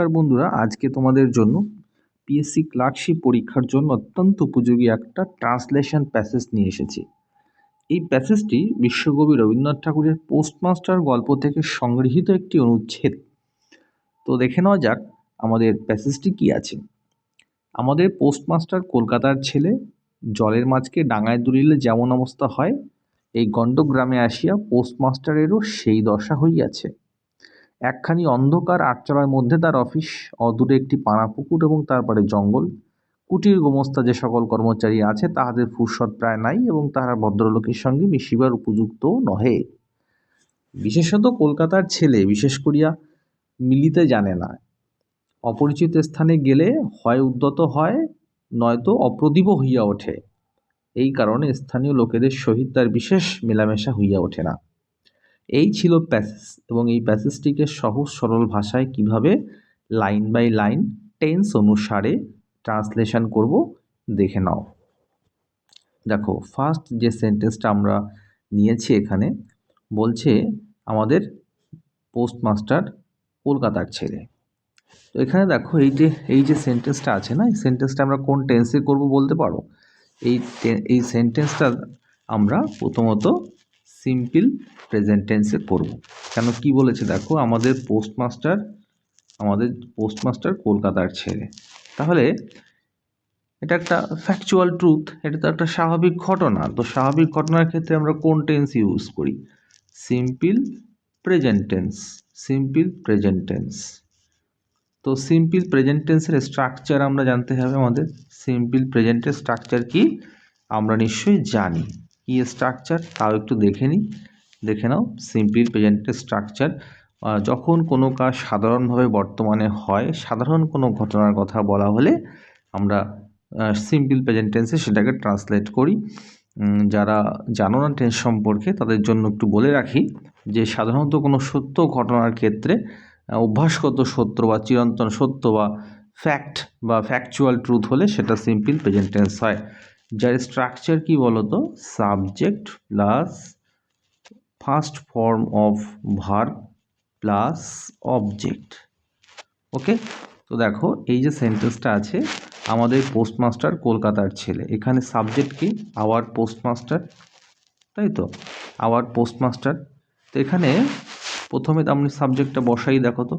নমস্কার বন্ধুরা, আজকে তোমাদের জন্য পিএসসি ক্লার্কশিপ পরীক্ষার জন্য অত্যন্ত উপযোগী একটা ট্রান্সলেশন প্যাসেজ নিয়ে এসেছি। এই প্যাসেজটি বিশ্বকবি রবীন্দ্রনাথ ঠাকুরের পোস্টমাস্টার গল্প থেকে সংগৃহীত একটি অনুচ্ছেদ। তো দেখে নেওয়া যাক আমাদের প্যাসেজটি কি আছে। আমাদের পোস্টমাস্টার কলকাতার ছেলে, জলের মাছকে ডাঙায় দুলিলে যেমন অবস্থা হয়, এই গণ্ডক গ্রামে আসিয়া পোস্টমাস্টারেরও সেই দশা হইয়াছে। একখানি অন্ধকার আটচালার মধ্যে তার অফিস অদূরে একটি পানা পুকুর এবং তারপরে জঙ্গল। কুটির গোমস্তা যে সকল কর্মচারী আছে, তাহাদের ফুরসত প্রায় নাই এবং তাহারা ভদ্রলোকের সঙ্গে মিশিবার উপযুক্ত নহে। বিশেষত কলকাতার ছেলে, বিশেষ করিয়া মিলিতে জানে না। অপরিচিত স্থানে গেলে হয় উদ্যত হয়, নয়তো অপ্রদীপ হইয়া ওঠে। এই কারণে স্থানীয় লোকেদের সহিত তার বিশেষ মেলামেশা হইয়া ওঠে না। এই ছিল প্যাসেজ এবং এই প্যাসেজটিকে সহজ সরল ভাষায় কীভাবে লাইন বাই লাইন টেন্স অনুসারে ট্রান্সলেশন করব দেখে নাও। দেখো, ফার্স্ট যে সেন্টেন্সটা আমরা নিয়েছি এখানে, বলছে আমাদের পোস্টমাস্টার কলকাতার ছেলে। তো এখানে দেখো, এই যে এই যে সেন্টেন্সটা আছে না, এই সেন্টেন্সটা আমরা কোন টেন্সে করব বলতে পারো? এই এই সেন্টেন্সটা আমরা প্রথমত সিম্পল প্রেজেন্ট টেন্সে করব কেন কি বলেছে দেখো, আমাদের পোস্টমাস্টার আমাদের পোস্টমাস্টার কলকাতার ছেলে। তাহলে এটা একটা ফ্যাকচুয়াল ট্রুথ এটা তো একটা স্বাভাবিক ঘটনা। তো স্বাভাবিক ঘটনার ক্ষেত্রে আমরা কোন টেন্স ইউজ করি? Simple present tense simple present tense তো সিম্পল প্রেজেন্ট টেন্সের স্ট্রাকচার আমরা জানতে হবে আমাদের। সিম্পল প্রেজেন্টের স্ট্রাকচার কি? আমরা নিশ্চয়ই জানি। কি স্ট্রাকচার তাও একটু দেখে নিই। দেখে নাও সিম্পল প্রেজেন্টের স্ট্রাকচার যখন কোনো কাজ সাধারণভাবে বর্তমানে হয়, সাধারণ কোনো ঘটনার কথা বলা হলে আমরা সিম্পল প্রেজেন্ট টেন্সে সেটাকে ট্রান্সলেট করি। যারা জানো না টেন্স সম্পর্কে, তাদের জন্য একটু বলে রাখি যে, সাধারণত কোনো সত্য ঘটনার ক্ষেত্রে অভ্যাসগত সত্য বা চিরন্তন সত্য বা ফ্যাক্ট বা ফ্যাকচুয়াল ট্রুথ হলে সেটা সিম্পল প্রেজেন্ট টেন্স হয়। যার স্ট্রাকচার কি বলতো? Subject plus first form of verb plus object okay তো দেখো, এই যে সেন্টেন্সটা আছে, আমাদের পোস্টমাস্টার কলকাতার ছেলে। এখানে সাবজেক্ট কি? আওয়ার পোস্টমাস্টার তাই তো? আওয়ার পোস্টমাস্টার তো এখানে প্রথমে তো আপনি সাবজেক্টটা বসাই, দেখো তো।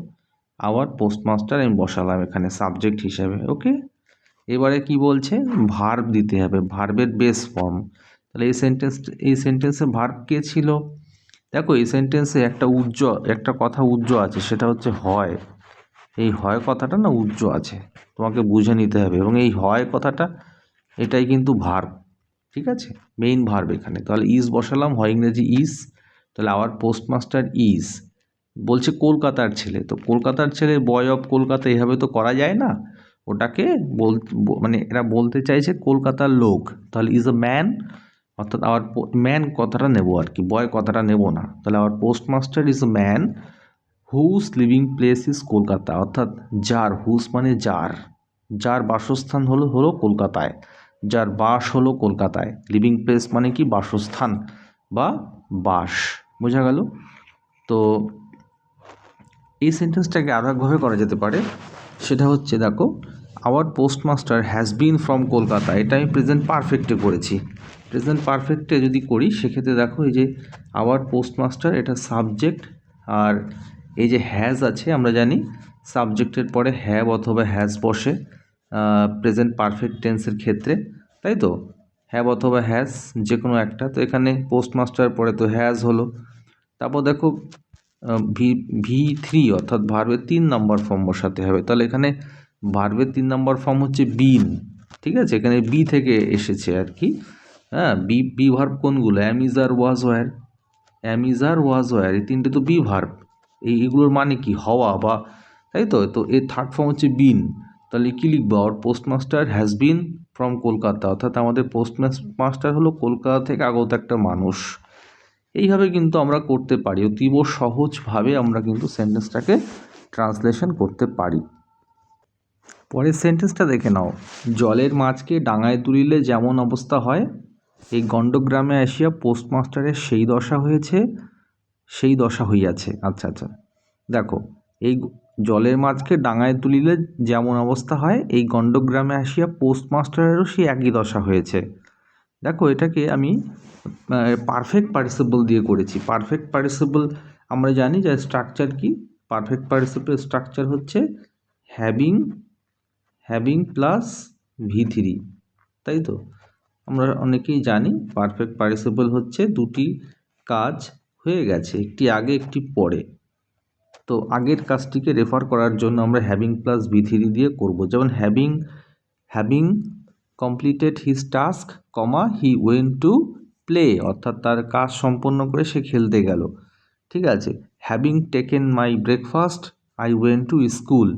আওয়ার পোস্টমাস্টার আমি বসালাম এখানে সাবজেক্ট হিসাবে ওকে এবারে কি বলছে? ভার্ব দিতে হবে। ভার্বের বেস ফর্ম তাহলে এই সেন্টেন্স এই সেন্টেন্সে ভার্ব কে ছিল? দেখো, এই সেন্টেন্সে একটা উজ্জ্ব, একটা কথা উজ্জ্ব আছে, সেটা হচ্ছে হয়। এই হয় কথাটা না উজ্জ্ব আছে? তোমাকে বুঝে নিতে হবে। এবং এই হয় কথাটা, এটাই কিন্তু ভার্ব ঠিক আছে? মেইন ভার্ব এখানে। তাহলে ইজ বসালাম, হয় ইংরেজি ইজ তাহলে আওয়ার পোস্টমাস্টার ইজ বলছে কলকাতার ছেলে। তো কলকাতার ছেলে বয় অফ কলকাতা এভাবে তো করা যায় না? ওটাকে বল মানে এরা বলতে চাইছে কলকাতার লোক। তাহলে ইজ আ ম্যান অর্থাৎ আওয়ার ম্যান কথাটা নেব আর কি বয় কথাটা নেব না। তাহলে our postmaster is a man whose living place is Kolkata, অর্থাৎ যার হুজ মানে যার। যার বাসস্থান হলো হলো কলকাতায়। যার বাস হলো কলকাতায়। লিভিং প্লেস মানে কি? বাসস্থান বা বাস। বোঝা গেল? তো এই সেন্টেন্সটাকে আরও একভাবে করা যেতে পারে। সেটা হচ্ছে দেখো our postmaster has been from Kolkata এটা আমি প্রেজেন্ট পারফেক্টে করেছি। প্রেজেন্ট পারফেক্টে যদি করি, সেক্ষেত্রে দেখো এই যে আওয়ার পোস্টমাস্টার এটা সাবজেক্ট আর এই যে হ্যাজ আছে, আমরা জানি সাবজেক্টের পরে হ্যাভ অথবা হ্যাজ বসে প্রেজেন্ট পারফেক্ট টেন্সের ক্ষেত্রে, তাই তো? হ্যাভ অথবা হ্যাজ যে কোনো একটা, তো এখানে পোস্টমাস্টার পরে তো হ্যাজ হলো। তারপর দেখো ভি ভি থ্রি অর্থাৎ ভার্বের তিন নম্বর ফর্ম বসাতে হবে। তাহলে এখানে ভার্বের তিন নম্বর ফর্ম হচ্ছে বিন ঠিক আছে? এখানে বি থেকে এসেছে আর কি। হ্যাঁ বি বি ভার্ব কোনগুলো? Am is are was were am is are was were এই তিনটে তো বি ভার্ব এই, এগুলোর মানে কি? হওয়া বা, তাই তো? তো এর থার্ড ফর্ম হচ্ছে বিন তাহলে কী লিখব? Our postmaster has been from Kolkata. অর্থাৎ আমাদের পোস্ট মাস্টার হলো কলকাতা থেকে আগত একটা মানুষ। এইভাবে কিন্তু আমরা করতে পারি। অতীব সহজভাবে আমরা কিন্তু সেন্টেন্সটাকে ট্রান্সলেশন করতে পারি। পরের সেন্টেন্সটা দেখে নাও। জলের মাছকে ডাঙায় তুলিলে যেমন অবস্থা হয়, এই গণ্ডগ্রামে আসিয়া পোস্টমাস্টারের সেই দশা হয়েছে, সেই দশা হইয়াছে। আচ্ছা আচ্ছা। দেখো, এই জলের মাছকে ডাঙায় তুলিলে যেমন অবস্থা হয়, এই গণ্ডগ্রামে আসিয়া পোস্টমাস্টারেরও সেই একই দশা হয়েছে। দেখো এটাকে আমি পারফেক্ট পার্টিসিপল দিয়ে করেছি। পারফেক্ট পার্টিসিপল আমরা জানি যে স্ট্রাকচার কি? পারফেক্ট পার্টিসিপল স্ট্রাকচার হচ্ছে having having plus V three তাই তো? আমরা অনেকেই জানি পারফেক্ট পার্টিসিপল হচ্ছে দুটি কাজ হয়ে গেছে, একটি আগে, একটি পরে। তো আগের কাজটিকে রেফার করার জন্য আমরা হ্যাভিং প্লাস ভি থ্রি দিয়ে করব। যেমন having having completed his task comma he went to play অর্থাৎ তার কাজ সম্পন্ন করে সে খেলতে গেল। ঠিক আছে? Having taken my breakfast I went to school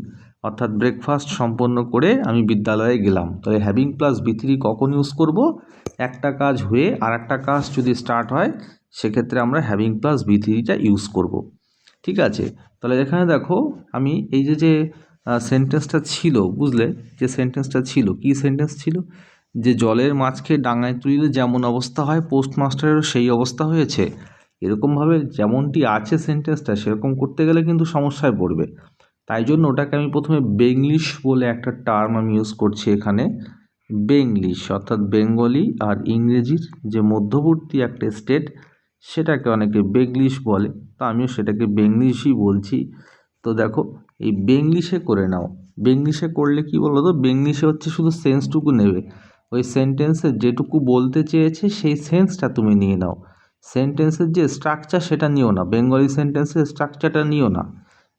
অর্থাৎ ব্রেকফাস্ট সম্পন্ন করে আমি বিদ্যালয়ে গেলাম। তাহলে হ্যাভিং প্লাস বি থ্রি কখন ইউজ করব? একটা কাজ হয়ে আর একটা কাজ যদি স্টার্ট হয়, সেক্ষেত্রে আমরা হ্যাভিং প্লাস বি থ্রিটা ইউজ করব। ঠিক আছে? তাহলে এখানে দেখো, আমি এই যে যে সেন্টেন্সটা ছিল, বুঝলে? যে সেন্টেন্সটা ছিল, কি সেন্টেন্স ছিল? যে জলের মাছকে ডাঙায় তুলিলে যেমন অবস্থা হয় পোস্টমাস্টারেরও সেই অবস্থা হয়েছে। এরকমভাবে যেমনটি আছে সেন্টেন্সটা সেরকম করতে গেলে কিন্তু সমস্যায় পড়বে। তাই জন্য ওটাকে আমি প্রথমে বেঙ্গলিশ বলে একটা টার্ম আমি ইউজ করছি এখানে। বেঙ্গলিশ অর্থাৎ বেঙ্গলি আর ইংরেজির যে মধ্যবর্তী একটা স্টেট সেটাকে অনেকে বেঙ্গলিশ বলে। তো আমিও সেটাকে বেঙ্গলিশই বলছি। তো দেখো এই বেঙ্গলিশে করে নাও। বেঙ্গলিশে করলে কি বলো তো বেঙ্গলিশে হচ্ছে শুধু সেন্সটুকু নেবে। ওই সেন্টেন্সে যেটুকু বলতে চেয়েছে, সেই সেন্সটা তুমি নিয়ে নাও। সেন্টেন্সের যে স্ট্রাকচার সেটা নিও না। বেঙ্গলি সেন্টেন্সের স্ট্রাকচারটা নিও না।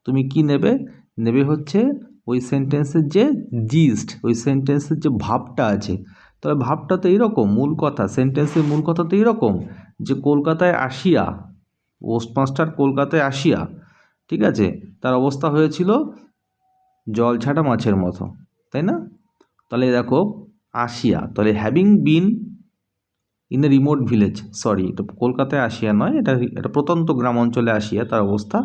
তুমি কি নেবে? নেবে হচ্ছে ওই সেন্টেন্সের যে জিস্ট ওই সেন্টেন্সের যে ভাবটা আছে। তবে ভাবটা তো এইরকম মূল কথা। সেন্টেন্সের মূল কথা তো এইরকম যে, কলকাতায় আসিয়া পোস্টমাস্টার কলকাতায় আসিয়া ঠিক আছে? তার অবস্থা হয়েছিল জল ছাটা মাছের মতো, তাই না? তাহলে দেখো, আসিয়া, তাহলে having been in a remote village sorry এটা কলকাতায় আসিয়া নয়, এটা এটা প্রত্যন্ত গ্রাম অঞ্চলে আসিয়া তার অবস্থা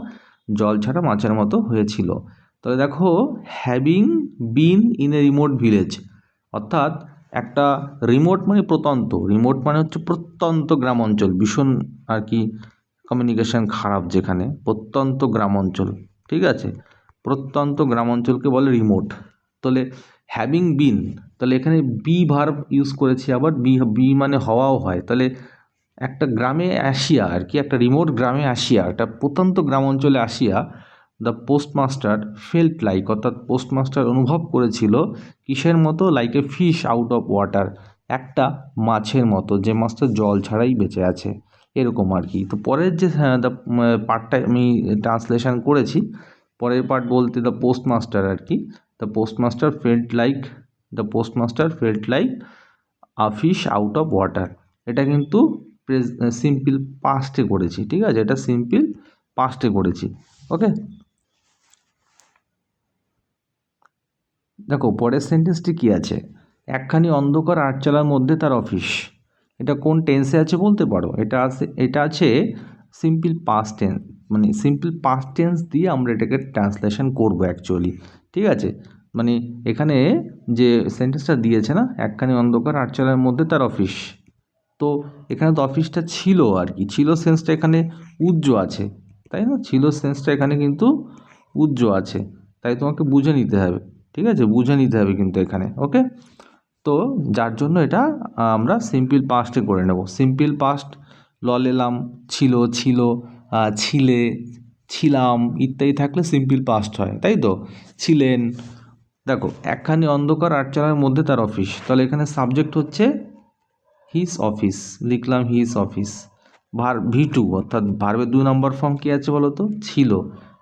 জল ছাড়া মাছের মতো হয়েছিল। তাহলে দেখো having been in a remote village অর্থাৎ একটা রিমোট মানে প্রত্যন্ত রিমোট মানে হচ্ছে প্রত্যন্ত গ্রাম অঞ্চল, ভীষণ আর কি কমিউনিকেশান খারাপ যেখানে, প্রত্যন্ত গ্রাম অঞ্চল ঠিক আছে? প্রত্যন্ত গ্রাম অঞ্চলকে বলে রিমোট তাহলে হ্যাভিং বিন তাহলে এখানে বি ভার্ব ইউজ করেছি আবার বি বি মানে হওয়াও হয়। তাহলে একটা গ্রামে আসিয়া আর কি, একটা রিমোট গ্রামে আসিয়া, একটা প্রত্যন্ত গ্রাম অঞ্চলে আসিয়া দ্য পোস্টমাস্টার ফেল্ট লাইক অর্থাৎ পোস্টমাস্টার অনুভব করেছিল কিসের মতো? Like a fish out of water একটা মাছের মতো, যে মাছটা জল ছাড়াই বেঁচে আছে। এরকম আর কি। তো পরের যে দ্য পার্টটা আমি ট্রান্সলেশন করেছি, পরের পার্ট বলতে দ্য পোস্টমাস্টার আর কি। The postmaster felt like the postmaster felt like a fish out of water এটা কিন্তু সিম্পল পাস্টে করেছি, ঠিক আছে? এটা সিম্পল পাস্টে করেছি ওকে দেখো, পরের সেন্টেন্সটি কী আছে? একখানি অন্ধকার আটচালার মধ্যে তার অফিস এটা কোন টেন্সে আছে বলতে পারো? এটা আছে এটা আছে সিম্পল পাস্ট টেন্স মানে সিম্পল পাস্ট টেন্স দিয়ে আমরা এটাকে ট্রান্সলেশন করব অ্যাকচুয়ালি ঠিক আছে? মানে এখানে যে সেন্টেন্সটা দিয়েছে না, একখানি অন্ধকার আটচালার মধ্যে তার অফিস তো এখানে তো অফিসটা ছিল আর কি, ছিল সেন্সটা এখানে উজ্জ আছে, তাই না? ছিল সেন্সটা এখানে কিন্তু উজ্জ আছে, তাই তোমাকে বুঝে নিতে হবে, ঠিক আছে? বুঝে নিতে হবে কিন্তু এখানে ওকে তো যার জন্য এটা আমরা সিম্পল পাস্টে করে নেব। সিম্পল পাস্ট লল এলাম, ছিল ছিল ছিলে, ছিলাম ইত্যাদি থাকলে সিম্পল পাস্ট হয়, তাই তো? ছিলেন, দেখো, একখানি অন্ধকার আটচালার মধ্যে তার অফিস তাহলে এখানে সাবজেক্ট হচ্ছে হিস অফিস লিখলাম his office verb V two অর্থাৎ ভার্বের দু নম্বর ফর্ম কী আছে বলো তো? ছিল।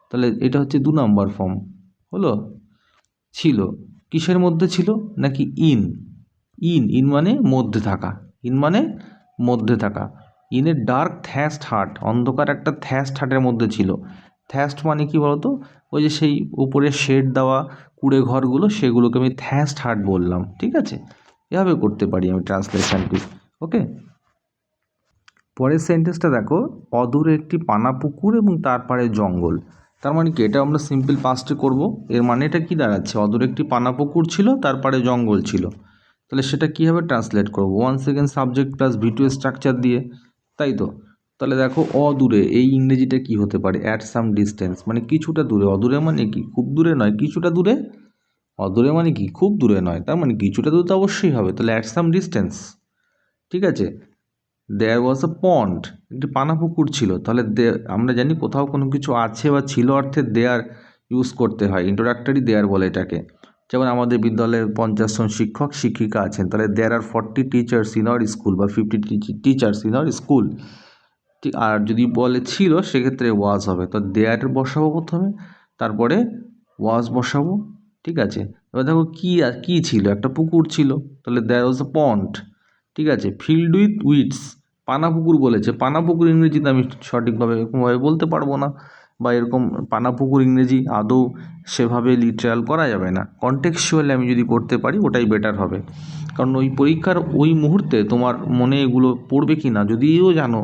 তাহলে এটা হচ্ছে দু নম্বর ফর্ম হলো? ছিল। কিসের মধ্যে ছিল? নাকি ইন? ইন ইন মানে মধ্যে থাকা। ইন মানে মধ্যে থাকা। ইনের ডার্ক থ্যাস্ট হার্ট, অন্ধকার একটা থ্যাস্ট হার্টের মধ্যে ছিল। থ্যাস্ট মানে কি বলতো? ওই যে সেই উপরে শেড দেওয়া কুড়ে ঘরগুলো, সেগুলোকে আমি থ্যাস্ট হার্ট বললাম, ঠিক আছে? এভাবে করতে পারি আমি ট্রান্সলেশনটি, ওকে? পরের সেন্টেন্সটা দেখো, অদূরে একটি পানা পুকুর এবং তার পাড়ে জঙ্গল। তার মানে কি? এটা আমরা সিম্পল পাস্টে করব। এর মানে এটা কী দাঁড়াচ্ছে? অদূরে একটি পানা পুকুর ছিল তার পাড়ে জঙ্গল ছিল। তাহলে সেটা কীভাবে ট্রান্সলেট করব? One second subject plus video structure দিয়ে, তাই তো? তাহলে দেখো, অদূরে, এই ইংরেজিটা কি হতে পারে? অ্যাট সাম ডিস্টেন্স মানে কিছুটা দূরে। অদূরে মানে কি? খুব দূরে নয়, কিছুটা দূরে? অদূরে মানে কি? খুব দূরে নয়, তার মানে কিছুটা দূরে তো অবশ্যই হবে। তাহলে অ্যাট সাম ডিস্টেন্স ঠিক আছে? দেয়ার ওয়াজ আ পন্ড একটি পানা পুকুর ছিল। তাহলে দে- আমরা জানি কোথাও কোনো কিছু আছে বা ছিল অর্থে দেয়ার ইউজ করতে হয়। ইন্ট্রোডাক্টরি দেয়ার বলে এটাকে। যেমন আমাদের বিদ্যালয়ের পঞ্চাশ জন শিক্ষক, শিক্ষিকা আছেন। তাহলে there are forty teachers in our school বা fifty teachers in our school ঠিক আর যদি বলে ছিল, সেক্ষেত্রে ওয়াজ হবে। তো দেয়ার বসাবো প্রথমে, তারপরে ওয়াজ বসাবো। ঠিক আছে? এবার দেখো কী কী ছিল? একটা পুকুর ছিল। তাহলে দেয়ার ওয়াজ আ পন্ড ঠিক আছে? ফিল্ড উইথ উইডস পানাপুকুর বলেছে। পানাপুকুর ইংরেজিতে আমি সঠিকভাবে এরকমভাবে বলতে পারব না বা এরকম পানাপুকুর ইংরেজি আদৌ সেভাবে লিটারাল করা যাবে না। কন্টেক্সচুয়ালি আমি যদি করতে পারি, ওটাই বেটার হবে। কারণ ওই পরীক্ষার ওই মুহূর্তে তোমার মনে এগুলো পড়বে কি না যদিও জানো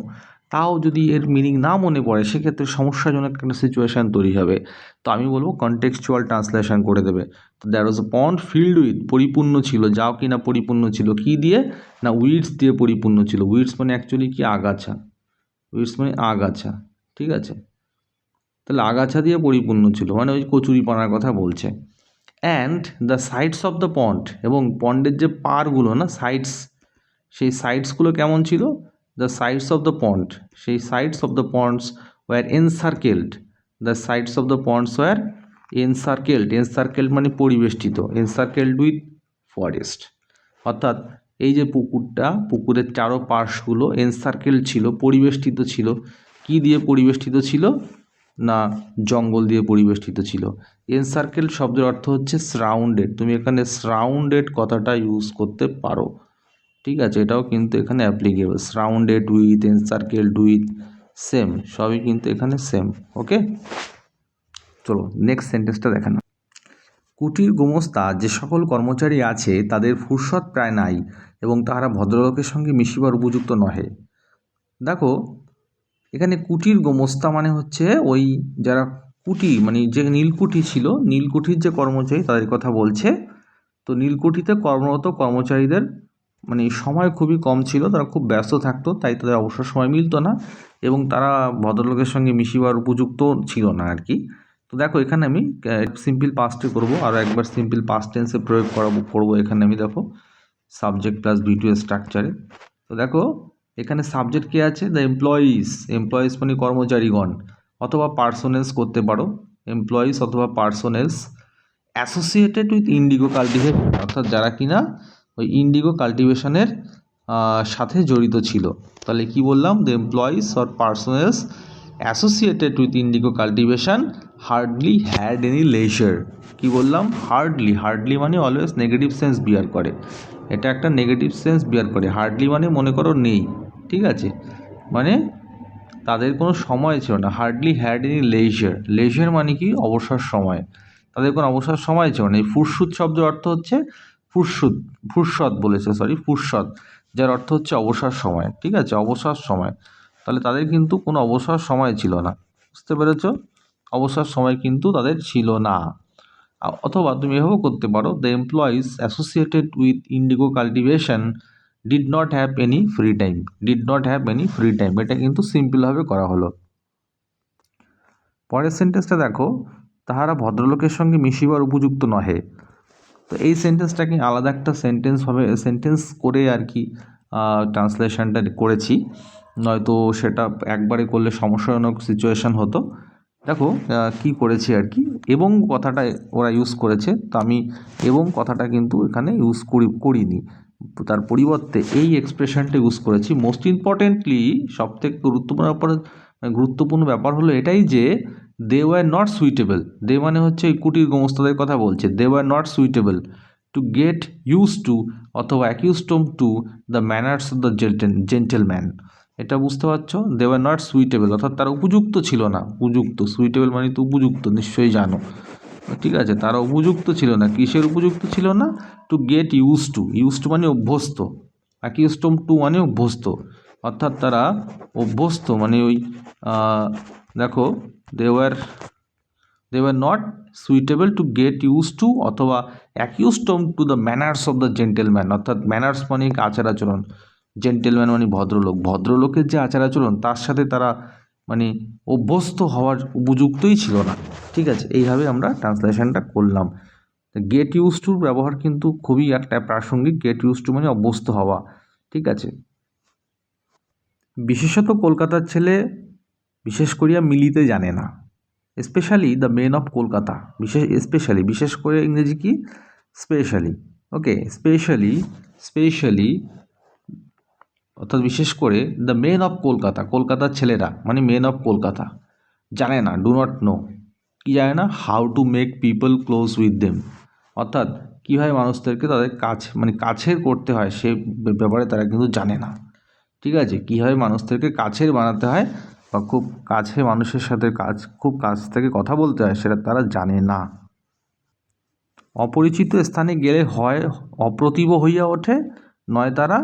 তাও যদি এর মিনিং না মনে পড়ে, সেক্ষেত্রে সমস্যাজনক একটা সিচুয়েশান তৈরি হবে। তো আমি বলব কন্টেক্সচুয়াল ট্রান্সলেশন করে দেবে। তো there was pond filled with পরিপূর্ণ ছিল, যাও কি না পরিপূর্ণ ছিল, কি দিয়ে? না উইডস দিয়ে পরিপূর্ণ ছিল। উইডস মানে অ্যাকচুয়ালি কি? আগাছা। উইডস মানে আগাছা, ঠিক আছে? তাহলে আগাছা দিয়ে পরিপূর্ণ ছিল মানে ওই কচুরিপানার কথা বলছে। And the sides of the pond এবং পন্ডের যে পারগুলো না সাইডস সেই সাইডসগুলো কেমন ছিল? The sides of the pond সেই sides of the ponds were encircled the sides of the ponds were encircled encircled মানে পরিবেষ্টিত এনসার্কেলড উইথ ফরেস্ট অর্থাৎ এই যে পুকুরটা, পুকুরের চারো পাশগুলো এনসার্কেল ছিল, পরিবেষ্টিত ছিল। কি দিয়ে পরিবেষ্টিত ছিল? না, জঙ্গল দিয়ে পরিবেষ্টিত ছিল। এনসার্কেল শব্দের অর্থ হচ্ছে সারাউন্ডেড তুমি এখানে সারাউন্ডেড কথাটা ইউজ করতে পারো। ঠিক আছে? এটাও কিন্তু এখানে applicable surrounded with encircled with same সবই কিন্তু এখানে সেম ওকে চলো নেক্সট সেন্টেন্সটা দেখেন। কুটির গোমস্তা, যে সকল কর্মচারী আছে, তাদের ফুরসত প্রায় নাই এবং তাহারা ভদ্রলোকের সঙ্গে মিশিবার উপযুক্ত নহে। দেখো, এখানে কুটির গোমস্তা মানে হচ্ছে ওই যারা কুটি মানে যে নীলকুঠি ছিল, নীলকুঠির যে কর্মচারী তাদের কথা বলছে। তো নীলকুঠিতে কর্মরত কর্মচারীদের মানে সময় খুবই কম ছিল, তারা খুব ব্যস্ত থাকতো, তাই তাদের অবসর সময় মিলতো না এবং তারা ভদ্রলোকের সঙ্গে মিশিবার উপযুক্ত ছিল না আর কি। তো দেখো, এখানে আমি সিম্পল পাস্টে করব আরও একবার সিম্পল পাস্ট টেন্সে প্রয়োগ করাবো করব এখানে আমি, দেখো সাবজেক্ট প্লাস ভিডিও স্ট্রাকচারে তো দেখো, এখানে সাবজেক্ট কে আছে? দ্য এমপ্লয়িজ এমপ্লয়িজ মানে কর্মচারীগণ, অথবা পার্সোনেলস করতে পারো এমপ্লয়িজ অথবা personnels associated with indigo cultivation অর্থাৎ যারা কিনা ওই ইন্ডিগো কাল্টিভেশনের সাথে জড়িত ছিল। তাহলে কি বললাম? The employees or personnels associated with indigo cultivation hardly had any leisure কি বললাম? হার্ডলি হার্ডলি মানে অলওয়েজ নেগেটিভ সেন্স বিয়ার করে। এটা একটা নেগেটিভ সেন্স বিয়ার করে। হার্ডলি মানে মনে করো নেই, ঠিক আছে? মানে তাদের কোনো সময় ছিল না। Hardly had any leisure leisure মানে কি? অবসর সময়। তাদের কোনো অবসর সময় ছিল না। এই ফুরসুদ শব্দের অর্থ হচ্ছে ফুরসুদ, ফুরসদ বলেছে সরি ফুরসদ, যার অর্থ হচ্ছে অবসর সময়, ঠিক আছে? অবসর সময়। তাহলে তাদের কিন্তু কোনো অবসর সময় ছিল না, বুঝতে পেরেছ? অবসর সময় কিন্তু তাদের ছিল না। অথবা তুমি এভাবেও করতে পারো the employees associated with indigo cultivation did not have any free time did not have any free time এটা কিন্তু সিম্পলভাবে করা হলো। পরের সেন্টেন্সটা দেখো, তাহারা ভদ্রলোকের সঙ্গে মিশিবার উপযুক্ত নহে। তো এই সেন্টেন্সটাকে আলাদা একটা সেন্টেন্স হবে? সেন্টেন্স করে আর কি ট্রান্সলেশনটা করেছি। নয়তো সেটা একবারে করলে সমস্যাজনক সিচুয়েশান হতো। দেখো কি করেছি আর কি? এবং কথাটা ওরা ইউজ করেছে। তো আমি এবং কথাটা কিন্তু এখানে ইউজ করি, করিনি। তার পরিবর্তে এই এক্সপ্রেশনটা ইউজ করেছি। মোস্ট ইম্পর্টেন্টলি সবথেকে গুরুত্বপূর্ণ ব্যাপার মানে গুরুত্বপূর্ণ ব্যাপার হলো এটাই যে they were not suitable they মানে হচ্ছে এই কুটির গোমস্তাদের কথা বলছে। They were not suitable to get use to অথবা accustom to the manners of the gentleman এটা বুঝতে পারছ? দে ওয়ার নট সুইটেবল অর্থাৎ তারা উপযুক্ত ছিল না। উপযুক্ত। সুইটেবল মানে তো উপযুক্ত, নিশ্চয়ই জানো। ঠিক আছে, তারা উপযুক্ত ছিল না। কিসের উপযুক্ত ছিল না? To get use to use to মানে অভ্যস্ত। অ্যাকিউস্টম টু মানে অভ্যস্ত। অর্থাৎ তারা অভ্যস্ত। মানে ওই দেখো they were they were not suitable to get use to অথবা accustom to the manners of the gentleman অর্থাৎ ম্যানার্স মানে আচার আচরণ? জেন্টেলম্যান মানে ভদ্রলোক। ভদ্রলোকের যে আচার আচরণ, তার সাথে তারা মানে অভ্যস্ত হওয়ার উপযুক্তই ছিল না। ঠিক আছে? এইভাবে আমরা ট্রান্সলেশনটা করলাম। গেট ইউজ টুর ব্যবহার কিন্তু খুবই একটা প্রাসঙ্গিক। গেট ইউজ টু মানে অভ্যস্ত হওয়া। ঠিক আছে? বিশেষত কলকাতার ছেলে বিশেষ করিয়া মিলিতে জানে না। Specially the men of Kolkata বিশেষ স্পেশালি বিশেষ করে ইংরেজি কি? স্পেশালি ওকে স্পেশালি স্পেশালি অর্থাৎ বিশেষ করে দ্য মেন অফ কলকাতা কলকাতার ছেলেরা মানে মেন অফ কলকাতা জানে না ডু নট নো কি জানে না? How to make people close with them অর্থাৎ কীভাবে মানুষদেরকে তাদের কাছ মানে কাছের করতে হয় সে ব্যাপারে তারা কিন্তু জানে না। ঠিক আছে, কীভাবে মানুষদেরকে কাছের বানাতে হয়? বা খুব কাছে মানুষের সাথে কাজ, খুব কাছ থেকে কথা বলতে হয়, সেটা তারা জানে না। অপরিচিত স্থানে গেলে হয়, অপ্রতিভ হইয়া ওঠে, নয় তারা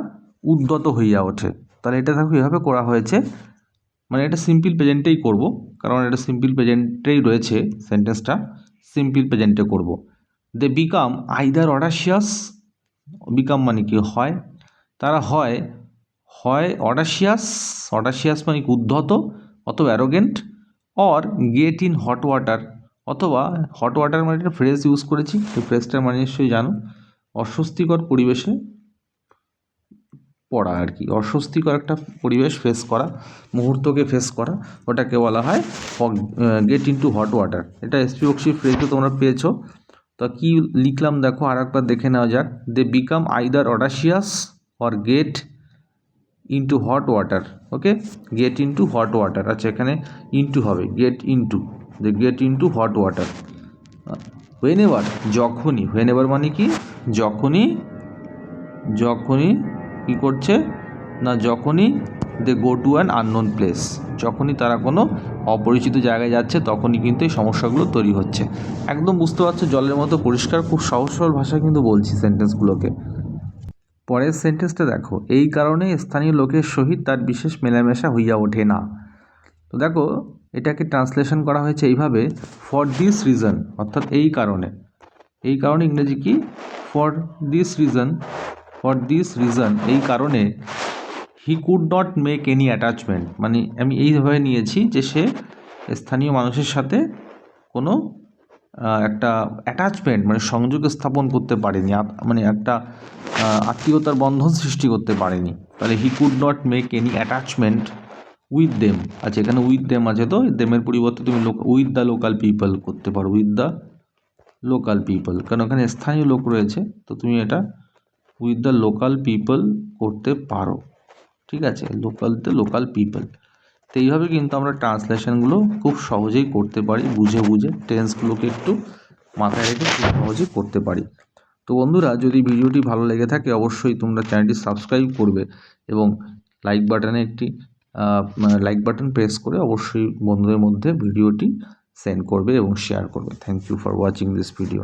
উদ্যত হইয়া ওঠে। তাহলে এটা দেখো এভাবে করা হয়েছে। মানে এটা সিম্পল প্রেজেন্টেই করব, কারণ এটা সিম্পল প্রেজেন্টেই রয়েছে সেন্টেন্সটা সিম্পল প্রেজেন্টে করব। They become either audacious become মানে কি হয়, তারা হয় হয় অডাশিয়াস অডাশিয়াস মানে উদ্ধত অথবা arrogant or get in hot water অথবা হট ওয়াটার মানে একটা ফ্রেজ ইউজ করেছি, এই ফ্রেজটার মানে নিশ্চয়ই জানো, অস্বস্তিকর পরিবেশে পড়া আর কি, অস্বস্তিকর একটা পরিবেশ ফেস করা, মুহূর্তকে ফেস করা, ওটাকে বলা হয় get in to hot water এটা এসপি বক্সির ফ্রেজও তোমরা পেয়েছ, তো কী লিখলাম দেখো আর একবার দেখে নেওয়া যাক they become either audacious or get into hot water okay get into hot water আচ্ছা এখানে ইন্টু হবে get into they get into hot water whenever যখনই হোয়েন এভার মানে কি? যখনই যখনই কী করছে? না, যখনই they go to an unknown place যখনই তারা কোনো অপরিচিত জায়গায় যাচ্ছে, তখনই কিন্তু এই সমস্যাগুলো তৈরি হচ্ছে। একদম বুঝতে পারছ, জলের মতো পরিষ্কার, খুব সহজ সরল ভাষায় কিন্তু বলছি সেন্টেন্সগুলোকে পরের সেন্টেন্সটা দেখো। এই কারণে স্থানীয় লোকের সহিত তার বিশেষ মেলামেশা হইয়া ওঠে না। তো দেখো, এটাকে ট্রান্সলেশন করা হয়েছে এইভাবে ফর দিস রিজন অর্থাৎ এই কারণে। এই কারণে ইংরেজি কি? For this reason for this reason এই কারণে he could not make any attachment মানে আমি এইভাবে নিয়েছি যে সে স্থানীয় মানুষের সাথে কোনো একটা অ্যাটাচমেন্ট মানে সংযোগ স্থাপন করতে পারেনি মানে একটা আত্মীয়তার বন্ধন সৃষ্টি করতে পারেনি। তাহলে he could not make any attachment with them আচ্ছা এখানে উইথ দেম আছে তো? দেমের পরিবর্তে তুমি উইথ দ্য লোকাল পিপল করতে পারো উইথ দ্য লোকাল পিপল কারণ ওখানে স্থানীয় লোক রয়েছে, তো তুমি এটা উইথ দ্য লোকাল পিপল করতে পারো। ঠিক আছে? লোকাল দ্য লোকাল পিপল তো এইভাবে কিন্তু আমরা ট্রান্সলেশনগুলো খুব সহজেই করতে পারি, বুঝে বুঝে টেন্সগুলোকে একটু মাথায় রেখে খুব সহজেই করতে পারি। তো বন্ধুরা, যদি ভিডিওটি ভালো লেগে থাকে, অবশ্যই তোমরা চ্যানেলটি সাবস্ক্রাইব করবে এবং লাইক বাটনে একটি লাইক বাটন প্রেস করে অবশ্যই বন্ধুদের মধ্যে ভিডিওটি সেন্ড করবে এবং শেয়ার করবে। Thank you for watching this video